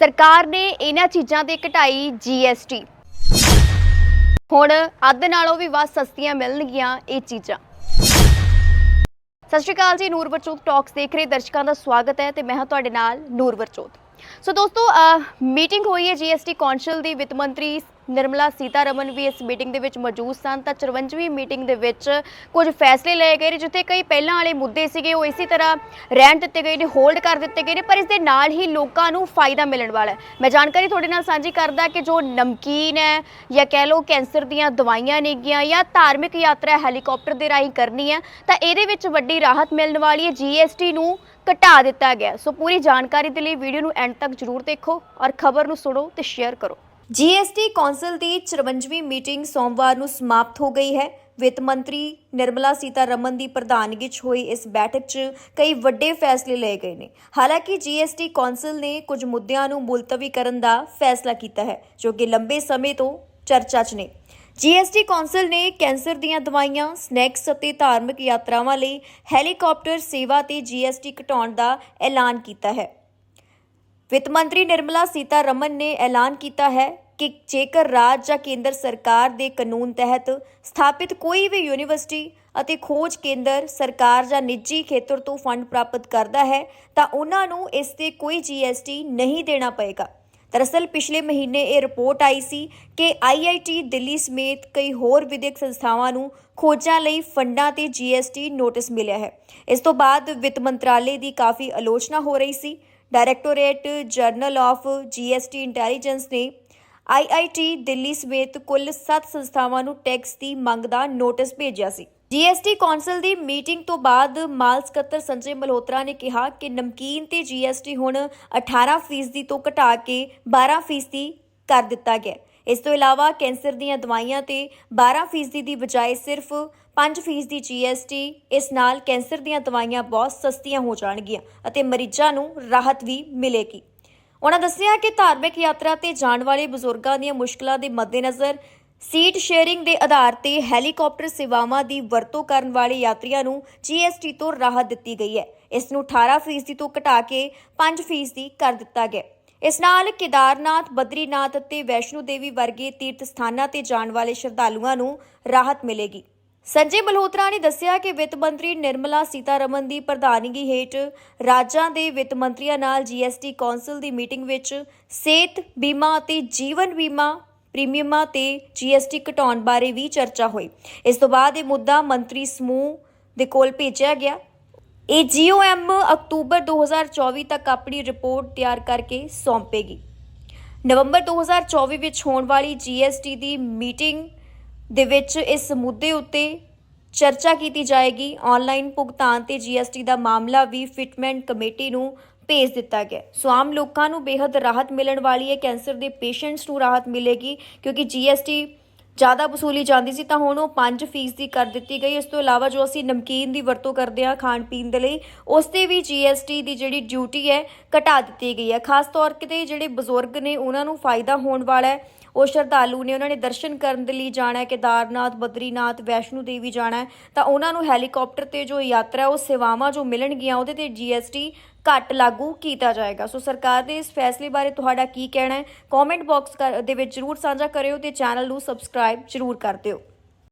ਸਰਕਾਰ ਨੇ ਇਹਨਾਂ ਚੀਜ਼ਾਂ ਤੇ ਘਟਾਈ GST ਹੁਣ ਅੱਧ ਨਾਲੋਂ ਵੀ ਵੱਧ ਸਸਤੀਆਂ ਮਿਲਣਗੀਆਂ ਇਹ ਚੀਜ਼ਾਂ। ਸਤਿ ਸ਼੍ਰੀ ਅਕਾਲ ਜੀ, ਨੂਰ ਵਰਚੋਤ ਟਾਕਸ ਦੇਖ ਰਹੇ ਦਰਸ਼ਕਾਂ ਦਾ ਸਵਾਗਤ ਹੈ ਤੇ ਮੈਂ ਹਾਂ ਤੁਹਾਡੇ ਨਾਲ ਨੂਰ ਵਰਚੋਤ ਸੋ ਦੋਸਤੋ ਮੀਟਿੰਗ ਹੋਈ ਹੈ ਜੀਐਸਟੀ ਕੌਂਸਲ ਦੀ ਵਿੱਤ ਮੰਤਰੀ ਨਿਰਮਲਾ ਸੀਤਾਰਮਨ ਵੀ ਇਸ ਮੀਟਿੰਗ ਦੇ ਵਿੱਚ ਮੌਜੂਦ ਸਨ। ਤਾਂ 54ਵੀਂ ਮੀਟਿੰਗ ਦੇ ਵਿੱਚ ਕੁਝ ਫੈਸਲੇ ਲਏ ਗਏ ਨੇ, ਜਿੱਥੇ ਕਈ ਪਹਿਲਾਂ ਵਾਲੇ ਮੁੱਦੇ ਸੀਗੇ, ਉਹ ਇਸੇ ਤਰ੍ਹਾਂ ਰਹਿਣ ਦਿੱਤੇ ਗਏ ਨੇ ਹੋਲਡ ਕਰ ਦਿੱਤੇ ਗਏ ਨੇ, ਪਰ ਇਸ ਦੇ ਨਾਲ ਹੀ ਲੋਕਾਂ ਨੂੰ ਫਾਇਦਾ ਮਿਲਣ ਵਾਲਾ ਹੈ। ਮੈਂ ਜਾਣਕਾਰੀ ਤੁਹਾਡੇ ਨਾਲ ਸਾਂਝੀ ਕਰਦਾ ਕਿ ਜੋ ਨਮਕੀਨ ਹੈ ਜਾਂ ਕਹਿ ਲਓ ਕੈਂਸਰ ਦੀਆਂ ਦਵਾਈਆਂ ਨੇਗੀਆਂ ਜਾਂ ਧਾਰਮਿਕ ਯਾਤਰਾ ਹੈਲੀਕਾਪਟਰ ਦੇ ਰਾਹੀਂ ਕਰਨੀ ਹੈ, ਤਾਂ ਇਹਦੇ ਵਿੱਚ ਵੱਡੀ ਰਾਹਤ ਮਿਲਣ ਵਾਲੀ ਹੈ ਜੀਐਸਟੀ ਨੂੰ ਘਟਾ ਦਿੱਤਾ ਗਿਆ ਸੋ ਪੂਰੀ ਜਾਣਕਾਰੀ ਦੇ ਲਈ ਵੀਡੀਓ ਨੂੰ ਐਂਡ ਤੱਕ ਜਰੂਰ ਦੇਖੋ ਔਰ ਖਬਰ ਨੂੰ ਸੁਣੋ ਤੇ ਸ਼ੇਅਰ ਕਰੋ। ਜੀਐਸਟੀ ਕੌਂਸਲ ਦੀ 54ਵੀਂ ਮੀਟਿੰਗ ਸੋਮਵਾਰ ਨੂੰ ਸਮਾਪਤ ਹੋ ਗਈ ਹੈ। ਵਿੱਤ ਮੰਤਰੀ ਨਿਰਮਲਾ ਸੀਤਾਰਮਨ ਦੀ ਪ੍ਰਧਾਨਗੀ 'ਚ ਹੋਈ ਇਸ ਬੈਠਕ 'ਚ ਕਈ ਵੱਡੇ ਫੈਸਲੇ ਲਏ ਗਏ ਨੇ। ਹਾਲਾਂਕਿ ਜੀਐਸਟੀ ਕੌਂਸਲ ਨੇ ਕੁਝ ਮੁੱਦਿਆਂ ਨੂੰ ਮੁਲਤਵੀ ਕਰਨ ਦਾ ਫੈਸਲਾ ਕੀਤਾ ਹੈ, ਜੋ ਕਿ ਲੰਬੇ ਸਮੇਂ ਤੋਂ ਚਰਚਾ 'ਚ ਨੇ। ਜੀਐਸਟੀ ਕੌਂਸਲ ਨੇ ਕੈਂਸਰ ਦੀਆਂ ਦਵਾਈਆਂ, ਸਨੈਕਸ ਅਤੇ ਧਾਰਮਿਕ ਯਾਤਰਾਵਾਂ ਲਈ ਹੈਲੀਕਾਪਟਰ ਸੇਵਾ ਤੇ ਜੀਐਸਟੀ ਘਟਾਉਣ ਦਾ ਐਲਾਨ ਕੀਤਾ ਹੈ। ਵਿੱਤ ਮੰਤਰੀ ਨਿਰਮਲਾ ਸੀਤਾਰਮਨ ਨੇ ਐਲਾਨ ਕੀਤਾ ਹੈ ਕਿ ਜੇਕਰ ਰਾਜ ਜਾਂ ਕੇਂਦਰ ਸਰਕਾਰ ਦੇ ਕਾਨੂੰਨ ਤਹਿਤ ਸਥਾਪਿਤ ਕੋਈ ਵੀ ਯੂਨੀਵਰਸਿਟੀ ਅਤੇ ਖੋਜ ਕੇਂਦਰ ਸਰਕਾਰ ਜਾਂ ਨਿੱਜੀ ਖੇਤਰ ਤੋਂ ਫੰਡ ਪ੍ਰਾਪਤ ਕਰਦਾ ਹੈ, ਤਾਂ ਉਹਨਾਂ ਨੂੰ ਇਸ ਤੇ ਕੋਈ ਜੀਐਸਟੀ ਨਹੀਂ ਦੇਣਾ ਪਏਗਾ। ਦਰਅਸਲ, ਪਿਛਲੇ ਮਹੀਨੇ ਇਹ ਰਿਪੋਰਟ ਆਈ ਸੀ ਕਿ ਆਈਆਈਟੀ ਦਿੱਲੀ ਸਮੇਤ ਕਈ ਹੋਰ ਵਿਦਿਅਕ ਸੰਸਥਾਵਾਂ ਨੂੰ ਖੋਜਾਂ ਲਈ ਫੰਡਾਂ ਤੇ ਜੀਐਸਟੀ ਨੋਟਿਸ ਮਿਲਿਆ ਹੈ। ਇਸ ਤੋਂ ਬਾਅਦ ਵਿੱਤ ਮੰਤਰਾਲੇ ਦੀ ਕਾਫੀ ਆਲੋਚਨਾ ਹੋ ਰਹੀ ਸੀ। Directorate general of GST intelligence ਨੇ ਆਈਆਈਟੀ ਦਿੱਲੀ ਸਮੇਤ ਕੁੱਲ 7 ਸੰਸਥਾਵਾਂ ਨੂੰ ਟੈਕਸ ਦੀ ਮੰਗ ਦਾ ਨੋਟਿਸ ਭੇਜਿਆ ਸੀ। ਜੀਐਸਟੀ ਕੌਂਸਲ ਦੀ ਮੀਟਿੰਗ ਤੋਂ ਬਾਅਦ ਮਾਲ ਸਕੱਤਰ ਸੰਜੇ ਮਲਹੋਤਰਾ ਨੇ ਕਿਹਾ ਕਿ ਨਮਕੀਨ ਤੇ ਜੀਐਸਟੀ ਹੁਣ 18% ਤੋਂ ਘਟਾ ਕੇ 12% ਕਰ ਦਿੱਤਾ ਗਿਆ ਇਸ ਤੋਂ ਇਲਾਵਾ ਕੈਂਸਰ ਦੀਆਂ ਦਵਾਈਆਂ ਤੇ 12% ਦੀ ਬਜਾਏ ਸਿਰਫ 5% ਜੀਐਸਟੀ ਇਸ ਨਾਲ ਕੈਂਸਰ ਦੀਆਂ ਦਵਾਈਆਂ ਬਹੁਤ ਸਸਤੀਆਂ ਹੋ ਜਾਣਗੀਆਂ ਅਤੇ ਮਰੀਜ਼ਾਂ ਨੂੰ ਰਾਹਤ ਵੀ ਮਿਲੇਗੀ। ਉਹਨਾਂ ਦੱਸਿਆ ਕਿ ਧਾਰਮਿਕ ਯਾਤਰਾ ਤੇ ਜਾਣ ਵਾਲੇ ਬਜ਼ੁਰਗਾਂ ਦੀਆਂ ਮੁਸ਼ਕਲਾਂ ਦੇ ਮੱਦੇਨਜ਼ਰ ਸੀਟ ਸ਼ੇਅਰਿੰਗ ਦੇ ਆਧਾਰ ਤੇ ਹੈਲੀਕਾਪਟਰ ਸੇਵਾਵਾਂ ਦੀ ਵਰਤੋਂ ਕਰਨ ਵਾਲੇ ਯਾਤਰੀਆਂ ਨੂੰ ਜੀਐਸਟੀ ਤੋਂ ਰਾਹਤ ਦਿੱਤੀ ਗਈ ਹੈ। ਇਸ ਨੂੰ 18% ਤੋਂ ਘਟਾ ਕੇ 5% ਕਰ ਦਿੱਤਾ ਗਿਆ ਇਸ ਨਾਲ ਕੇਦਾਰਨਾਥ, ਬਦਰੀਨਾਥ ਅਤੇ ਵੈਸ਼ਨੋ ਦੇਵੀ ਵਰਗੇ ਤੀਰਥ ਸਥਾਨਾਂ ਤੇ ਜਾਣ ਵਾਲੇ ਸ਼ਰਧਾਲੂਆਂ ਨੂੰ ਰਾਹਤ ਮਿਲੇਗੀ। ਸੰਜੇ ਮਲਹੋਤਰਾ ਨੇ ਦੱਸਿਆ ਕਿ ਵਿੱਤ ਮੰਤਰੀ ਨਿਰਮਲਾ ਸੀਤਾਰਮਨ ਦੀ ਪ੍ਰਧਾਨਗੀ ਹੇਠ ਰਾਜਾਂ ਦੇ ਵਿੱਤ ਮੰਤਰੀਆਂ ਨਾਲ ਜੀਐਸਟੀ ਕੌਂਸਲ ਦੀ ਮੀਟਿੰਗ ਵਿੱਚ ਸਿਹਤ ਬੀਮਾ ਅਤੇ ਜੀਵਨ ਬੀਮਾ ਪ੍ਰੀਮੀਅਮਾਂ ਤੇ ਜੀਐਸਟੀ ਘਟਾਉਣ ਬਾਰੇ ਵੀ ਚਰਚਾ ਹੋਈ। ਇਸ ਤੋਂ ਬਾਅਦ ਇਹ ਮੁੱਦਾ ਮੰਤਰੀ ਸਮੂਹ ਦੇ ਕੋਲ ਭੇਜਿਆ ਗਿਆ। ਇਹ ਜੀਓਐਮ ਅਕਤੂਬਰ 2024 ਤੱਕ ਆਪਣੀ ਰਿਪੋਰਟ ਤਿਆਰ ਕਰਕੇ ਸੌਂਪੇਗੀ। ਨਵੰਬਰ 2024 ਵਿੱਚ ਹੋਣ ਵਾਲੀ ਜੀਐਸਟੀ ਦੀ ਮੀਟਿੰਗ ਦੇ ਵਿੱਚ ਇਸ ਮੁੱਦੇ ਉੱਤੇ ਚਰਚਾ ਕੀਤੀ ਜਾਏਗੀ। ਆਨਲਾਈਨ ਭੁਗਤਾਨ ਤੇ ਜੀਐਸਟੀ ਦਾ ਮਾਮਲਾ ਵੀ ਫਿਟਮੈਂਟ ਕਮੇਟੀ ਨੂੰ ਭੇਜ ਦਿੱਤਾ ਗਿਆ। ਸੋ ਆਮ ਲੋਕਾਂ ਨੂੰ ਬੇहद ਰਾਹਤ ਮਿਲਣ ਵਾਲੀ ਹੈ। ਕੈਂਸਰ ਦੇ ਪੇਸ਼ੈਂਟਸ ਨੂੰ ਰਾਹਤ ਮਿਲੇਗੀ ਕਿਉਂਕਿ ਜੀਐਸਟੀ ਜ਼ਿਆਦਾ ਵਸੂਲੀ ਜਾਂਦੀ ਸੀ ਤਾਂ ਹੁਣ ਉਹ 5% ਦੀ ਕਰ ਦਿੱਤੀ ਗਈ। ਇਸ ਤੋਂ ਇਲਾਵਾ ਜੋ ਅਸੀਂ ਨਮਕੀਨ ਦੀ ਵਰਤੋਂ ਕਰਦੇ ਹਾਂ ਖਾਣ ਪੀਣ ਦੇ ਲਈ, ਉਸ ਤੇ ਵੀ ਜੀਐਸਟੀ ਦੀ ਜਿਹੜੀ ਡਿਊਟੀ ਹੈ ਘਟਾ ਦਿੱਤੀ ਗਈ ਹੈ। ਖਾਸ ਤੌਰ ਤੇ ਜਿਹੜੇ ਬਜ਼ੁਰਗ ਨੇ, ਉਹਨਾਂ ਨੂੰ ਫਾਇਦਾ ਹੋਣ ਵਾਲਾ ਹੈ। ਉਹ ਸ਼ਰਧਾਲੂ ਨੇ ਉਹਨਾਂ ਨੇ ਦਰਸ਼ਨ ਕਰਨ ਦੇ ਲਈ ਜਾਣਾ ਹੈ, ਕੇਦਾਰਨਾਥ, ਬਦਰੀਨਾਥ, ਵੈਸ਼ਨੂ ਦੇਵੀ ਜਾਣਾ ਹੈ। ਤਾਂ ਉਹਨਾਂ ਨੂੰ ਹੈਲੀਕਾਪਟਰ ਤੇ ਜੋ ਯਾਤਰਾ, ਉਹ ਸੇਵਾਵਾਂ ਜੋ ਮਿਲਣਗੀਆਂ, ਉਹਦੇ ਤੇ ਜੀਐਸਟੀ ਘੱਟ ਲਾਗੂ ਕੀਤਾ ਜਾਏਗਾ। ਸੋ ਸਰਕਾਰ ਦੇ ਇਸ ਫੈਸਲੇ ਬਾਰੇ ਤੁਹਾਡਾ ਕੀ ਕਹਿਣਾ ਹੈ? ਕਮੈਂਟ ਬਾਕਸ ਦੇ ਵਿੱਚ ਜਰੂਰ ਸਾਂਝਾ ਕਰਿਓ ਤੇ ਚੈਨਲ ਨੂੰ ਸਬਸਕ੍ਰਾਈਬ ਜਰੂਰ ਕਰ ਦਿਓ।